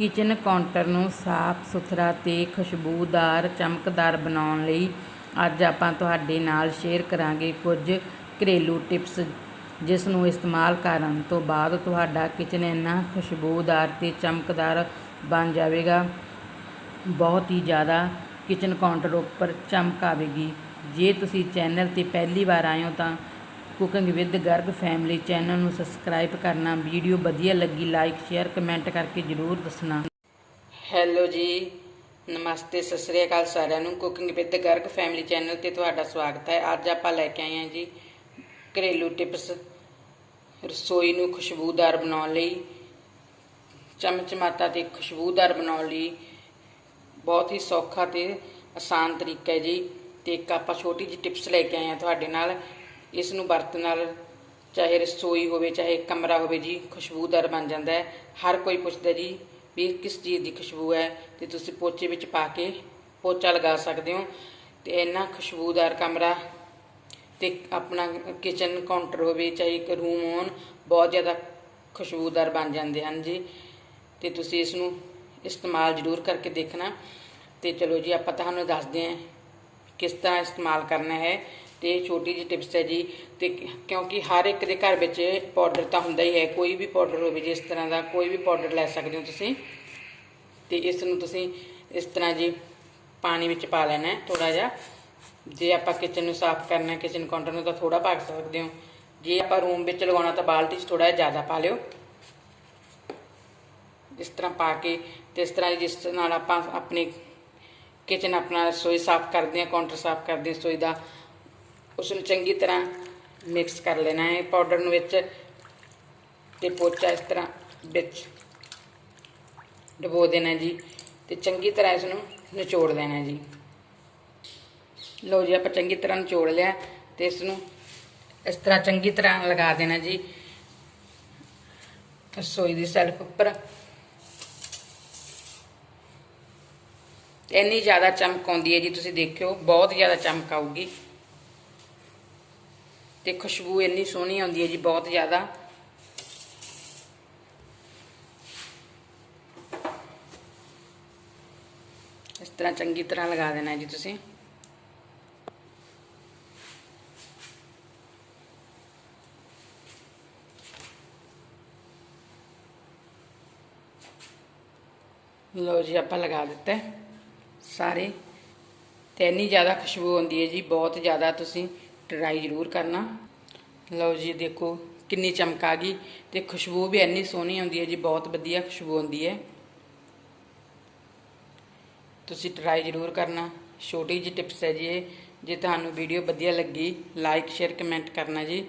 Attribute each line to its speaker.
Speaker 1: Kitchen counter ਨੂੰ ਸਾਫ਼ ਸੁਥਰਾ ਤੇ ਖੁਸ਼ਬੂਦਾਰ, ਚਮਕਦਾਰ ਬਣਾਉਣ ਲਈ ਅੱਜ ਆਪਾਂ ਤੁਹਾਡੇ ਨਾਲ ਸ਼ੇਅਰ ਕਰਾਂਗੇ ਕੁਝ ਘਰੇਲੂ ਟਿਪਸ ਜਿਸ ਨੂੰ ਇਸਤੇਮਾਲ ਕਰਨ ਤੋਂ ਬਾਅਦ ਤੁਹਾਡਾ ਕਿਚਨ ਇੰਨਾ ਖੁਸ਼ਬੂਦਾਰ ਤੇ ਚਮਕਦਾਰ ਬਣ ਜਾਵੇਗਾ। ਬਹੁਤ ਹੀ ਜ਼ਿਆਦਾ ਕਿਚਨ ਕਾਊਂਟਰ ਉੱਪਰ ਚਮਕ ਆਵੇਗੀ ਜੇ ਤੁਸੀਂ ਚੈਨਲ ਤੇ ਪਹਿਲੀ ਵਾਰ ਆਏ ਹੋ ਤਾਂ cooking with Garg family channel ਨੂੰ ਸਬਸਕ੍ਰਾਈਬ ਕਰਨਾ, ਵੀਡੀਓ ਵਧੀਆ ਲੱਗੀ ਲਾਈਕ, ਸ਼ੇਅਰ, ਕਮੈਂਟ ਕਰਕੇ ਜਰੂਰ ਦੱਸਣਾ। ਹੈਲੋ ਜੀ, ਨਮਸਤੇ, ਸਤਿ ਸ੍ਰੀ ਅਕਾਲ ਸਾਰਿਆਂ ਨੂੰ। Cooking with Garg family channel ਤੇ ਤੁਹਾਡਾ ਸਵਾਗਤ ਹੈ। ਅੱਜ ਆਪਾਂ ਲੈ ਕੇ ਆਏ ਹਾਂ ਜੀ ਘਰੇਲੂ ਟਿਪਸ, ਰਸੋਈ ਨੂੰ ਖੁਸ਼ਬੂਦਾਰ ਬਣਾਉਣ ਲਈ। ਚਮਚਮਾਤਾ ਤੇ ਖੁਸ਼ਬੂਦਾਰ ਬਣਾਉਣ ਲਈ ਬਹੁਤ ਹੀ ਸੌਖਾ ਤੇ ਆਸਾਨ ਤਰੀਕਾ ਹੈ ਜੀ। ਤੇ ਇੱਕ ਆਪਾਂ ਛੋਟੀ ਜਿਹੀ ਟਿਪਸ ਲੈ ਕੇ ਆਏ ਹਾਂ ਤੁਹਾਡੇ ਨਾਲ। ਇਸ ਨੂੰ ਵਰਤ ਨਾਲ ਚਾਹੇ ਰਸੋਈ ਹੋਵੇ, ਚਾਹੇ ਕਮਰਾ ਹੋਵੇ ਜੀ, ਖੁਸ਼ਬੂਦਾਰ ਬਣ ਜਾਂਦਾ ਹੈ। ਹਰ ਕੋਈ ਪੁੱਛਦਾ ਜੀ ਵੀ ਕਿਸ ਚੀਜ਼ ਦੀ ਖੁਸ਼ਬੂ ਹੈ? ਤੇ ਤੁਸੀਂ ਪੋਚੇ ਵਿੱਚ ਪਾ ਕੇ ਪੋਚਾ ਲਗਾ ਸਕਦੇ ਹੋ। ਤੇ ਇੰਨਾ ਖੁਸ਼ਬੂਦਾਰ ਕਮਰਾ ਤੇ ਆਪਣਾ ਕਿਚਨ ਕਾਊਂਟਰ ਹੋਵੇ, ਚਾਹੇ ਇੱਕ ਰੂਮ ਹੋਣ, ਬਹੁਤ ਜ਼ਿਆਦਾ ਖੁਸ਼ਬੂਦਾਰ ਬਣ ਜਾਂਦੇ ਹਨ ਜੀ। ਤੇ ਤੁਸੀਂ ਇਸ ਨੂੰ ਇਸਤੇਮਾਲ ਜ਼ਰੂਰ ਕਰਕੇ ਦੇਖਣਾ। ਤੇ ਚਲੋ ਜੀ, ਆਪਾਂ ਤੁਹਾਨੂੰ ਦੱਸਦੇ ਹਾਂ ਕਿਸ ਤਰ੍ਹਾਂ ਇਸਤੇਮਾਲ ਕਰਨਾ ਹੈ। ਤੇ ਛੋਟੀ ਜਿਹੀ ਟਿਪਸ ਹੈ ਜੀ ਤੇ ਕਿਉਂਕਿ ਹਰ ਇੱਕ ਦੇ ਘਰ ਵਿੱਚ ਪਾਊਡਰ ਤਾਂ ਹੁੰਦਾ ਹੀ ਹੈ, ਕੋਈ ਵੀ ਪਾਊਡਰ ਹੋਵੇ ਜਿਸ ਤਰ੍ਹਾਂ ਦਾ ਕੋਈ ਵੀ ਪਾਊਡਰ ਲੈ ਸਕਦੇ ਹੋ ਤੁਸੀਂ। ਤੇ ਇਸ ਨੂੰ ਤੁਸੀਂ ਇਸ ਤਰ੍ਹਾਂ ਜੀ ਪਾਣੀ ਵਿੱਚ ਪਾ ਲੈਣਾ ਹੈ ਥੋੜਾ ਜਿਹਾ। ਜੇ ਆਪਾਂ ਕਿਚਨ ਨੂੰ ਸਾਫ਼ ਕਰਨਾ ਕਿਚਨ ਕਾਊਂਟਰ ਨੂੰ ਤਾਂ ਥੋੜਾ ਪਾ ਸਕਦੇ ਹੋ। ਜੇ ਆਪਾਂ ਰੂਮ ਵਿੱਚ ਲਗਾਉਣਾ ਤਾਂ ਬਾਲਟੀ 'ਚ ਥੋੜਾ ਜ਼ਿਆਦਾ ਪਾ ਲਿਓ। ਇਸ ਤਰ੍ਹਾਂ ਪਾ ਕੇ ਤੇ ਇਸ ਤਰ੍ਹਾਂ ਜਿਸ ਨਾਲ ਆਪਾਂ ਆਪਣੀ ਕਿਚਨ ਆਪਣਾ ਰਸੋਈ ਸਾਫ਼ ਕਰਦੇ ਹਾਂ ਕਾਊਂਟਰ ਸਾਫ਼ ਕਰਦੇ ਹਾਂ ਰਸੋਈ ਦਾ ਉਸ ਨੂੰ ਚੰਗੀ ਤਰ੍ਹਾਂ ਮਿਕਸ ਕਰ ਲੈਣਾ ਹੈ। ਪਾਊਡਰ ਨੂੰ ਵਿੱਚ ਤੇ ਪੋਚਾ ਇਸ ਤਰ੍ਹਾਂ ਵਿੱਚ ਡਬੋ ਦੇਣਾ ਜੀ ਤੇ ਚੰਗੀ ਤਰ੍ਹਾਂ ਇਸ ਨੂੰ ਨਿਚੋੜ ਦੇਣਾ ਜੀ। ਲਓ ਜੀ, ਆਪਾਂ ਚੰਗੀ ਤਰ੍ਹਾਂ ਨਿਚੋੜ ਲਿਆ ਤੇ ਇਸ ਨੂੰ ਇਸ ਤਰ੍ਹਾਂ ਚੰਗੀ ਤਰ੍ਹਾਂ ਲਗਾ ਦੇਣਾ ਜੀ। ਰਸੋਈ ਦੀ ਸੈਲਫ ਉੱਪਰ। ਇੰਨੀ ਜ਼ਿਆਦਾ ਚਮਕ ਆਉਂਦੀ ਹੈ ਜੀ, ਤੁਸੀਂ ਦੇਖਿਓ, ਬਹੁਤ ਜ਼ਿਆਦਾ ਚਮਕ ਆਊਗੀ। ਤੇ ਖੁਸ਼ਬੂ ਇੰਨੀ ਸੋਹਣੀ ਆਉਂਦੀ ਹੈ ਜੀ, ਬਹੁਤ ਜ਼ਿਆਦਾ। ਇਸ ਤਰ੍ਹਾਂ ਚੰਗੀ ਤਰ੍ਹਾਂ ਲਗਾ ਦੇਣਾ ਜੀ ਤੁਸੀਂ। ਲੋ ਜੀ, ਆਪਾਂ ਲਗਾ ਦਿੱਤਾ ਸਾਰੇ। ਤੇ ਇੰਨੀ ਜ਼ਿਆਦਾ ਖੁਸ਼ਬੂ ਆਉਂਦੀ ਹੈ ਜੀ, ਬਹੁਤ ਜ਼ਿਆਦਾ ਤੁਸੀਂ ਟਰਾਈ ਜ਼ਰੂਰ ਕਰਨਾ। ਲਓ ਜੀ, ਦੇਖੋ ਕਿੰਨੀ ਚਮਕ ਆ ਗਈ ਤੇ ਖੁਸ਼ਬੂ ਵੀ ਇੰਨੀ ਸੋਹਣੀ ਆਉਂਦੀ ਹੈ ਜੀ, ਬਹੁਤ ਵਧੀਆ ਖੁਸ਼ਬੂ ਆਉਂਦੀ ਹੈ। ਤੁਸੀਂ ਟਰਾਈ ਜ਼ਰੂਰ ਕਰਨਾ। ਛੋਟੀ ਜਿਹੀ ਟਿਪਸ ਹੈ ਜੀ ਇਹ। ਜੇ ਤੁਹਾਨੂੰ ਵੀਡੀਓ ਵਧੀਆ ਲੱਗੀ ਲਾਈਕ ਸ਼ੇਅਰ ਕਮੈਂਟ ਕਰਨਾ ਜੀ।